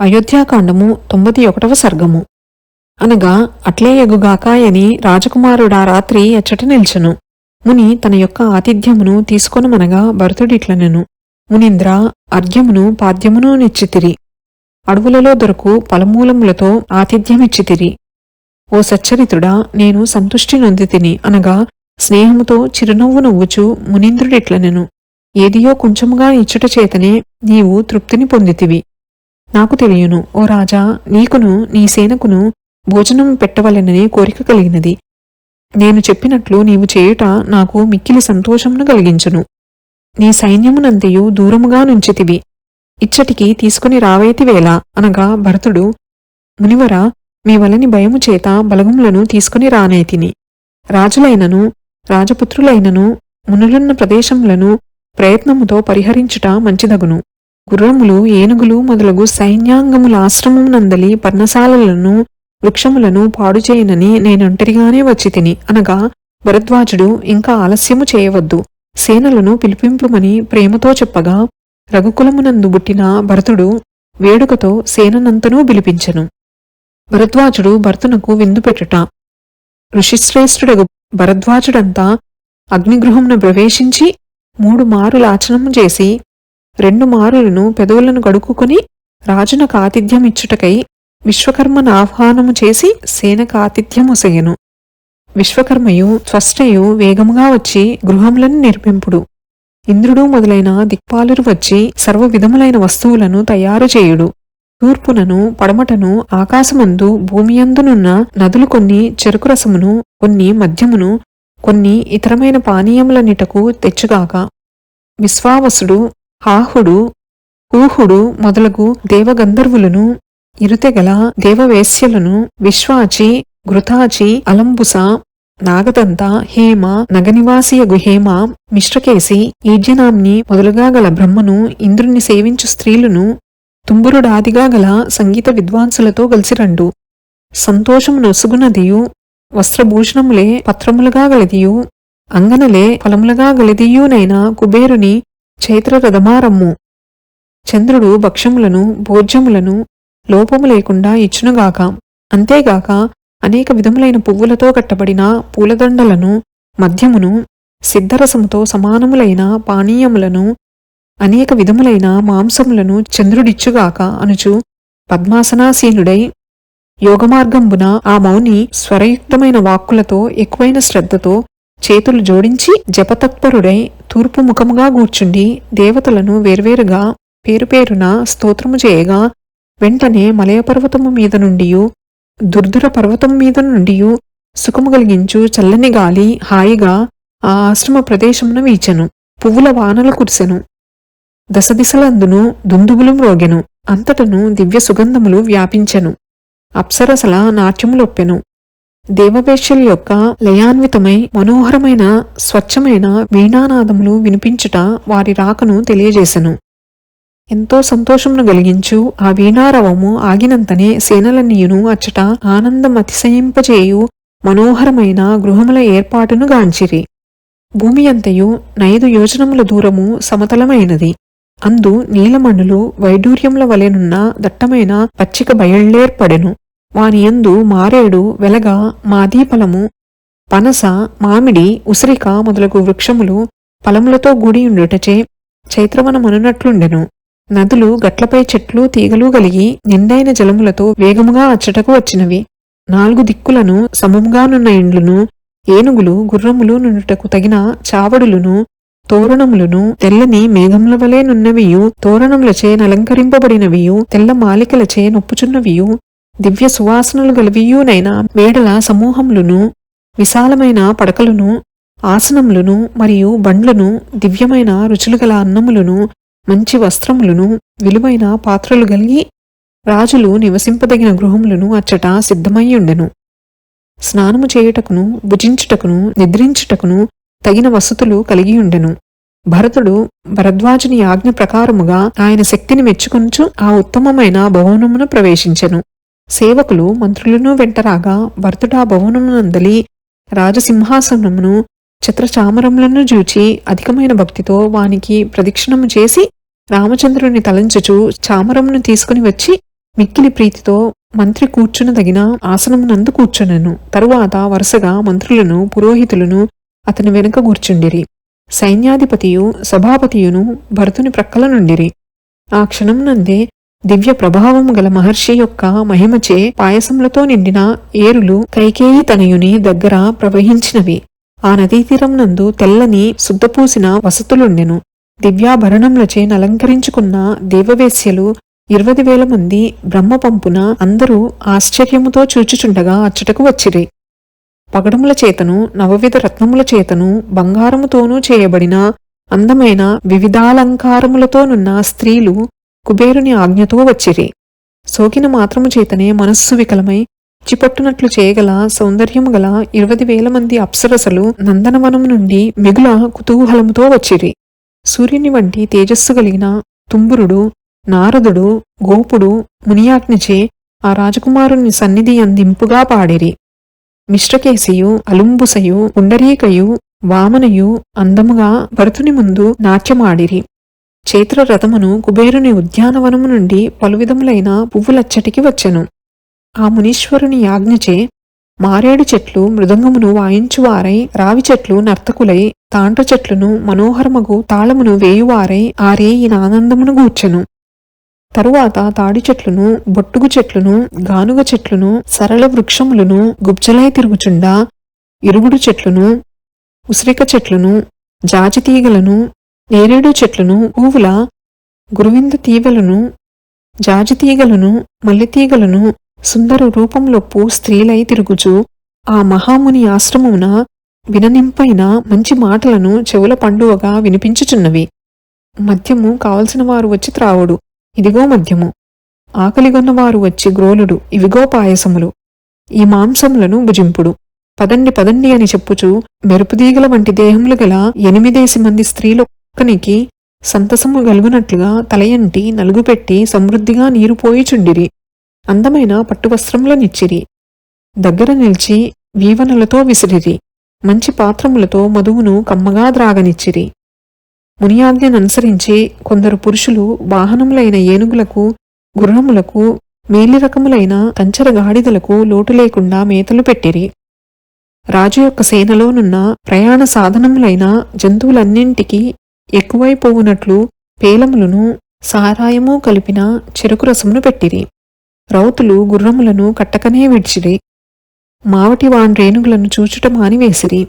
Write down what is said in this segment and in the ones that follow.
అయోధ్యాకాండము తొంభది ఒకటవ సర్గము. అనగా అట్లే ఎగుగాకాయని రాజకుమారుడా రాత్రి ఎచ్చట నిల్చెను. ముని తన యొక్క ఆతిథ్యమును తీసుకొనమనగా భరతుడిట్లనెను. మునీంద్ర అర్ఘ్యమును పాద్యమును నిచ్చితిరి. అడవులలో దొరకు పలమూలములతో ఆతిథ్యమిచ్చితిరి. ఓ సచ్చరితుడా నేను సంతుష్టి నొంది తిని అనగా స్నేహముతో చిరునవ్వు నవ్వుచు మునీంద్రుడిట్లనెను. ఏదియో కొంచెముగా ఇచ్చుట చేతనే నీవు తృప్తిని పొందితివి. నాకు తెలియను. ఓ రాజా నీకును నీ సేనకును భోజనం పెట్టవలెనని కోరిక కలిగినది. నేను చెప్పినట్లు నీవు చేయుట నాకు మిక్కిలి సంతోషమును కలిగించును. నీ సైన్యమునంతయు దూరముగా నుంచితివి. ఇచ్చటికి తీసుకుని రావైతివేళ అనగా భరతుడు మునివర మీ వలని భయము చేత బలగములను తీసుకుని రానైతిని. రాజులైనను రాజపుత్రులైనను మునులున్న ప్రదేశములను ప్రయత్నముతో పరిహరించుట మంచిదగును. గుర్రములు ఏనుగులు మొదలగు సైన్యాంగముల ఆశ్రమమునందలి పర్ణశాలలను వృక్షములను పాడుచేయనని నేనొంటరిగానే వచ్చి తిని అనగా భరద్వాజుడు ఇంకా ఆలస్యము చేయవద్దు. సేనలను పిలిపింపుమని ప్రేమతో చెప్పగా రఘుకులమునందు బుట్టిన భరతుడు వేడుకతో సేననంతనూ పిలిపించెను. భరద్వాజుడు భర్తునకు విందు పెట్టుట. ఋషిశ్రేష్ఠుడగు భరద్వాజుడంతా అగ్నిగృహమున ప్రవేశించి మూడు మారులాచనము చేసి రెండు మారులను పెదవులను గడుక్కుని రాజునకు ఆతిథ్యమిచ్చుటకై విశ్వకర్మను ఆహ్వానము చేసి సేనకు ఆతిథ్యమొసగెను విశ్వకర్మయు త్వష్టయు వేగముగా వచ్చి గృహములను నిర్మింపుడు. ఇంద్రుడు మొదలైన దిక్పాలురు వచ్చి సర్వ విధములైన వస్తువులను తయారు చేయుడు. తూర్పునను పడమటను ఆకాశమందు భూమియందునున్న నదులు కొన్ని చెరుకు రసమును కొన్ని మద్యమును కొన్ని ఇతరమైన పానీయములన్నిటకు తెచ్చుగాక. విశ్వావసుడు హాహుడు కూహుడు మొదలగు దేవగంధర్వులను ఇరుతెగల దేవవేశ్యలను విశ్వాచి ఘృతాచి అలంబుస నాగదంత హేమ నగనివాసియగు హేమ మిశ్రకేసి ఈజ్యనాంని మొదలుగా గల బ్రహ్మను ఇంద్రుణ్ణి సేవించు స్త్రీలను తుంబురుడాదిగా గల సంగీత విద్వాంసులతో కలిసిరండు సంతోషము నొసుగునదియు వస్త్రభూషణములే పత్రములుగా గలదియు అంగనలే ఫలములుగా గలదియునైన కుబేరుని చైత్రరథమారమ్ము. చంద్రుడు భక్ష్యములను భోజ్యములను లోపము లేకుండా ఇచ్చునుగాక. అంతేగాక అనేక విధములైన పువ్వులతో కట్టబడిన పూలదండలను మద్యమును సిద్ధరసముతో సమానములైన పానీయములను అనేక విధములైన మాంసములను చంద్రుడిచ్చుగాక అనుచు పద్మాసనాసీనుడై యోగమార్గంబున ఆ మౌని స్వరయుక్తమైన వాక్కులతో ఎక్కువైన శ్రద్ధతో చేతులు జోడించి జపతత్పరుడై తూర్పు ముఖముగా కూర్చుండి దేవతలను వేర్వేరుగా పేరుపేరున స్తోత్రము చేయగా వెంటనే మలయపర్వతము మీద నుండియు దుర్ధుర పర్వతం మీద నుండియు సుఖము కలిగించు చల్లని గాలి హాయిగా ఆ ఆశ్రమ ప్రదేశమున వీచెను. పువ్వుల వానలు కురిసెను. దశదిశలందును దుందుగులు మ్రోగెను అంతటను దివ్య సుగంధములు వ్యాపించెను. అప్సరసల నాట్యములొప్పెను. దేవవేశ్యల యొక్క లయాన్వితమై మనోహరమైన స్వచ్ఛమైన వీణానాదములు వినిపించుట వారి రాకను తెలియజేసెను. ఎంతో సంతోషమును కలిగించు ఆ వీణారవము ఆగినంతనే సేనలన్నీయును అచ్చట ఆనందం అతిశయింపజేయు మనోహరమైన గృహముల ఏర్పాటును గాంచిరి. భూమి అంతయు నైదు యోజనముల దూరము సమతలమైనది. అందు నీలమణులు వైడూర్యముల వలెనున్న దట్టమైన పచ్చిక బయళ్ళేర్పడెను వానియందు మారేడు వెలగ మాదీఫలము పనస మామిడి ఉసిరిక మొదలగు వృక్షములు ఫలములతో గూడియుండుటచే చైత్రవనమనున్నట్లుండెను నదులు గట్లపై చెట్లు తీగలు కలిగి నిండైన జలములతో వేగముగా అచ్చటకు వచ్చినవి. నాలుగు దిక్కులను సమముగానున్న ఇండ్లును ఏనుగులు గుర్రములు నుండుటకు తగిన చావడులును తోరణములను తెల్లని మేఘముల వలె నున్నవియు తోరణములచే నలంకరింపబడినవియు తెల్ల మాలికలచే నొప్పుచున్నవియు దివ్య సువాసనలు గలవియునైన మేడల సమూహములను విశాలమైన పడకలను ఆసనములను మరియు బండ్లను దివ్యమైన రుచులు గల అన్నములను మంచి వస్త్రములను విలువైన పాత్రలు కలిగి రాజులు నివసింపదగిన గృహములను అచ్చట సిద్ధమయ్యుండెను స్నానము చేయుటకును భుజించుటకును నిద్రించుటకును తగిన వసతులు కలిగియుండెను భరతుడు భరద్వాజుని ఆజ్ఞ ప్రకారముగా ఆయన శక్తిని మెచ్చుకొనుచు ఆ ఉత్తమమైన భవనమును ప్రవేశించెను. సేవకులు మంత్రులను వెంటరాగా భర్తుడా భవనమునందలి రాజసింహాసనమును చిత్రచామరములను జూచి అధికమైన భక్తితో వానికి ప్రదక్షిణము చేసి రామచంద్రుని తలంచుచు చామరమును తీసుకుని వచ్చి మిక్కిలి ప్రీతితో మంత్రి కూర్చునదగిన ఆసనమునందు కూర్చునను. తరువాత వరుసగా మంత్రులను పురోహితులను అతని వెనుక కూర్చుండిరి. సైన్యాధిపతియు సభాపతియును భరతుని ప్రక్కల నుండిరి. ఆ క్షణమునందే దివ్య ప్రభావము గల మహర్షి యొక్క మహిమచే పాయసములతో నిండిన ఏరులు కైకేయి తనయుని దగ్గర ప్రవహించినవి. ఆ నదీ తీరం నందు తెల్లని శుద్ధపూసిన వసతులుండెను. దివ్యాభరణములచే నలంకరించుకున్న దేవవేశ్యలు ఇరవై వేల మంది బ్రహ్మపంపున అందరూ ఆశ్చర్యముతో చూచుచుండగా అచ్చటకు వచ్చిరి. పగడముల చేతను నవవిధ రత్నముల చేతను బంగారముతోనూ చేయబడిన అందమైన వివిధాలంకారములతోనున్న స్త్రీలు కుబేరుని ఆజ్ఞతో వచ్చిరి. సోకిన మాత్రము చేతనే మనస్సు వికలమై చిపట్టునట్లు చేయగల సౌందర్యము గల ఇరవై వేల మంది అప్సరసలు నందనవనం నుండి మిగుల కుతూహలముతో వచ్చిరి. సూర్యుని వంటి తేజస్సు కలిగిన తుంబురుడు నారదుడు గోపుడు మునియాజ్ఞచే ఆ రాజకుమారుని సన్నిధి అందింపుగా పాడిరి. మిశ్రకేశియు అలుంబుసయు పుండరీకయు వామనయు అందముగా భరతుని ముందు నాట్యమాడిరి. చైత్ర రథమును కుబేరుని ఉద్యానవనము నుండి పలువిధములైన పువ్వులచ్చటికి వచ్చెను. ఆ మునీశ్వరుని యాజ్ఞచే మారేడు చెట్లు మృదంగమును వాయించువారై రావి చెట్లు నర్తకులై తాండ్ర చెట్లును మనోహరమగు తాళమును వేయువారై ఆరే ఈయన ఆనందమును గూర్చెను. తరువాత తాడి చెట్లును బొట్టుగు చెట్లును గానుగ చెట్లును సరళ వృక్షములను గుబ్జలై తిరుగుచుండా ఇరుగుడు చెట్లును ఉసిరిక చెట్లును జాజి తీగలను నేరేడు చెట్లను పువ్వుల గురువింద తీగలను జాజి తీగలను మల్లెతీగలను సుందర రూపంలోపు స్త్రీలై తిరుగుచు ఆ మహాముని ఆశ్రమమున విననింపైన మంచి మాటలను చెవుల పండువగా వినిపించుచున్నవి. మద్యము కావలసిన వారు వచ్చి త్రావుడు ఇదిగో మద్యము. ఆకలిగొన్నవారు వచ్చి గ్రోలుడు ఇవిగో పాయసములు. ఈ మాంసములను భుజింపుడు. పదండి పదండి అని చెప్పుచు మెరుపుదీగల వంటి దేహములు గల ఎనిమిదేసి మంది స్త్రీలు కుక్కనికి సంతసము గలుగునట్లుగా తలయంటి నలుగుపెట్టి సమృద్ధిగా నీరు పోయిచుండిరి. అందమైన పట్టువస్త్రములనిచ్చిరి. దగ్గర నిలిచి వీవనలతో విసిరిరి. మంచి పాత్రములతో మధువును కమ్మగా ద్రాగనిచ్చిరి మునియాజ్ఞననుసరించి కొందరు పురుషులు వాహనములైన ఏనుగులకు గుర్రములకు మేలి రకములైన కంచర గాడిదలకు లోటు లేకుండా మేతలు పెట్టిరి. రాజు యొక్క సేనలోనున్న ప్రయాణ సాధనములైన జంతువులన్నింటికీ ఎక్కువైపోవునట్లు పేలములను సారాయము కలిపిన చెరుకు రసమును పెట్టిరి. రౌతులు గుర్రములను కట్టకనే విడిచిరి. మావటి వాన్రేణుగులను చూచుట మానివేసిరి.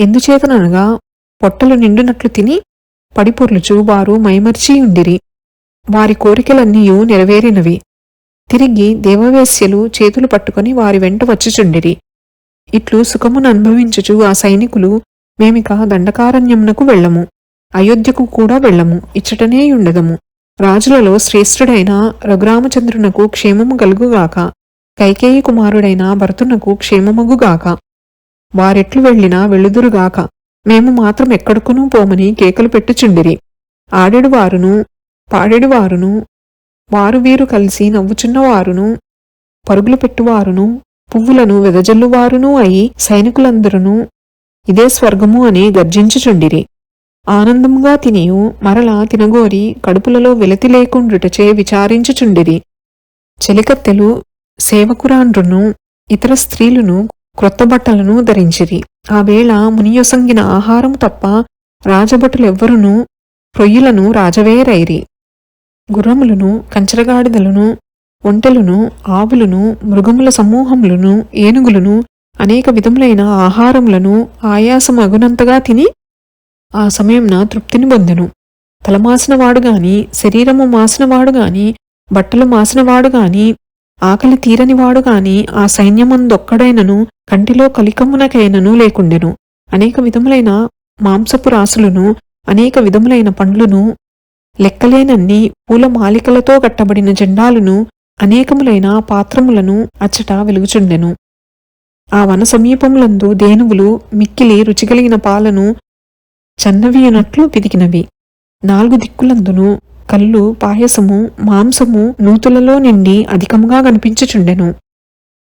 ఎందుచేతననగా పొట్టలు నిండునట్లు తిని పడిపొర్లుచు వారు మైమర్చి ఉండిరి. వారి కోరికలన్నీయూ నెరవేరినవి. తిరిగి దేవవేశ్యలు చేతులు పట్టుకొని వారి వెంట వచ్చుచుండిరి. ఇట్లు సుఖమును అనుభవించుచు ఆ సైనికులు మేమిక దండకారణ్యమునకు వెళ్ళము. అయోధ్యకు కూడా వెళ్ళము ఇచ్చటనే ఉండదము. రాజులలో శ్రేష్ఠుడైన రఘురామచంద్రునకు క్షేమము కలుగుగాక కైకేయి కుమారుడైన భరతునకు క్షేమమగుగాక. వారెట్లు వెళ్ళినా వెళుదురుగాక మేము మాత్రం ఎక్కడుకునూ పోమని కేకలు పెట్టుచుండిరి. ఆడెడువారును పాడెడువారును వారు వీరు కలిసి నవ్వుచున్నవారును పరుగులు పెట్టువారును పువ్వులను వెదజల్లువారునూ అయి సైనికులందరూ ఇదే స్వర్గము అని గర్జించుచుండిరి. ఆనందముగా తినియు మరలా తినగోరి కడుపులలో వెలతి లేకుండుటచే విచారించుచుండిరి. చెలికత్తెలు సేవకురాండ్రును ఇతర స్త్రీలను క్రొత్త బట్టలను ధరించిరి. ఆ వేళ మునియొసంగిన ఆహారం తప్ప రాజభటులెవ్వరునూ రొయ్యులను రాజవేరైరి. గుర్రములను కంచరగాడిదలను ఒంటెలను ఆవులను మృగముల సమూహములను ఏనుగులను అనేక విధములైన ఆహారములను ఆయాసమగునంతగా తిని ఆ సమయంన తృప్తిని పొందెను. తలమాసినవాడు గాని శరీరము మాసినవాడు గాని బట్టలు మాసినవాడు గాని ఆకలి తీరనివాడు గాని ఆ సైన్యమందొక్కడైనను కంటిలో కలికమునకైనను లేకుండెను. అనేక విధములైన మాంసపు రాసులను అనేక విధములైన పండ్లను లెక్కలేనన్ని పూల మాలికలతో కట్టబడిన జెండాలను అనేకములైన పాత్రములను అచ్చట వెలుగుచుండెను. ఆ వన సమీపములందు దేనువులు మిక్కిలి రుచిగలిగిన పాలను చన్నవీయునట్లు పిదికినవి నాలుగు దిక్కులందును కళ్ళు పాయసము మాంసము నూతులలో నిండి అధికముగా కనిపించుచుండెను.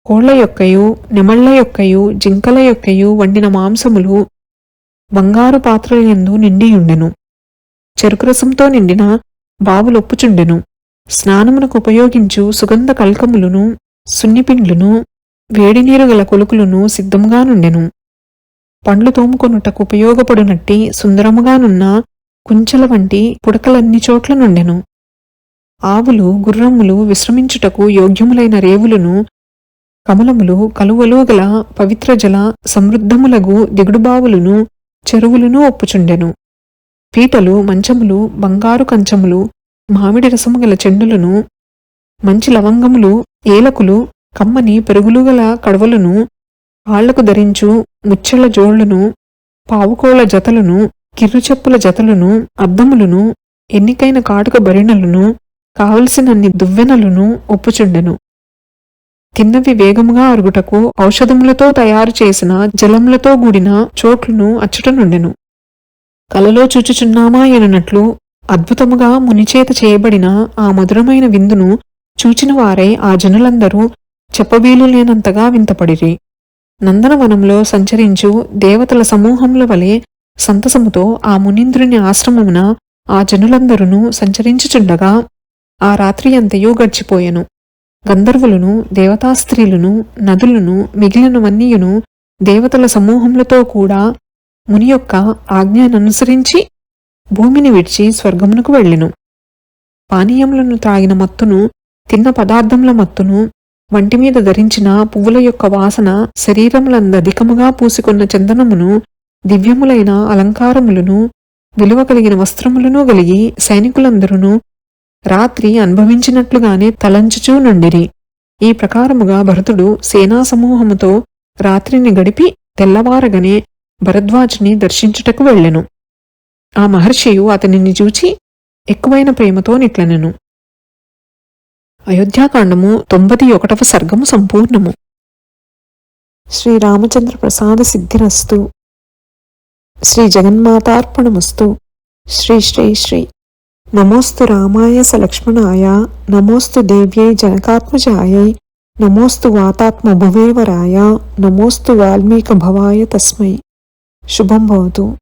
కోళ్ళ యొక్కయు నెమళ్ళ యొక్కయు జింకల యొక్కయు వండిన మాంసములు బంగారు పాత్రలయందు నిండియుండెను. చెరుకురసంతో నిండిన బావులొప్పుచుండెను. స్నానమునకు ఉపయోగించు సుగంధ కల్కములను సున్నిపిండ్లును వేడినీరు గల కొలుకులను సిద్ధముగా నుండెను. పండ్లు తోముకొనుటకు ఉపయోగపడునట్టి సుందరముగానున్న కుంచెల వంటి పుడకలన్ని చోట్ల నుండెను. ఆవులు గుర్రములు విశ్రమించుటకు యోగ్యములైన రేవులను కమలములు కలువలు గల పవిత్ర జల సమృద్ధములగు దిగుడుబావులను చెరువులను ఒప్పుచుండెను. పీటలు మంచములు బంగారు కంచములు మామిడి రసము గల చెండులను మంచి లవంగములు ఏలకులు కమ్మని పెరుగులు గల కడవలను కాళ్ళకు ధరించు ముచ్చెల జోళ్ళను పావుకోళ్ళ జతలను కిర్రుచెప్పుల జతలను అద్దములను ఎన్నికైన కాటుక బరిణలను కావలసినన్ని దువ్వెనలను ఒప్పుచుండెను. తిన్నవి వేగముగా అరుగుటకు ఔషధములతో తయారు చేసిన జలములతో కూడిన చోట్లను అచ్చుటనుండెను. కలలో చూచుచున్నామా ఎనున్నట్లు అద్భుతముగా మునిచేత చేయబడిన ఆ మధురమైన విందును చూచినవారై ఆ జనులందరూ చెప్పవీలు లేనంతగా వింతపడిరి. నందనవనంలో సంచరించు దేవతల సమూహముల వలె సంతసముతో ఆ మునీంద్రుని ఆశ్రమమున ఆ జనులందరూ సంచరించుచుండగా ఆ రాత్రి అంతయూ గడిచిపోయెను. గంధర్వులను దేవతాస్త్రీలను నదులను మిగిలినవన్నీయును దేవతల సమూహములతో కూడా ముని యొక్క ఆజ్ఞాననుసరించి భూమిని విడిచి స్వర్గమునకు వెళ్ళెను. పానీయములను త్రాగిన మత్తును తిన్న పదార్థముల మత్తును వంటి మీద ధరించిన పువ్వుల యొక్క వాసన శరీరములందధికముగా పూసుకున్న చందనమును దివ్యములైన అలంకారములను విలువ కలిగిన వస్త్రములను కలిగి సైనికులందరూ రాత్రి అనుభవించినట్లుగానే తలంచుచూ నుండిరి. ఈ ప్రకారముగా భరతుడు సేనా సమూహముతో రాత్రిని గడిపి తెల్లవారగనే భరద్వాజుని దర్శించుటకు వెళ్ళెను. ఆ మహర్షియు అతనిని చూచి ఎక్కువైన ప్రేమతో నిట్లనెను. అయోధ్యాకాండము తొంభది ఒకటవ సర్గము సంపూర్ణము. శ్రీరామచంద్ర ప్రసాద సిద్ధిరస్తు. శ్రీ జగన్మాతార్పణమస్తు. శ్రీ శ్రీ శ్రీ. నమోస్తు రామాయ సలక్ష్మణాయ. నమోస్తు దేవ్యై జనకాత్మజాయై నమోస్తు వాతాత్మ భువేవరాయ నమోస్తు వాల్మీక భవాయ తస్మై. శుభం భవతు.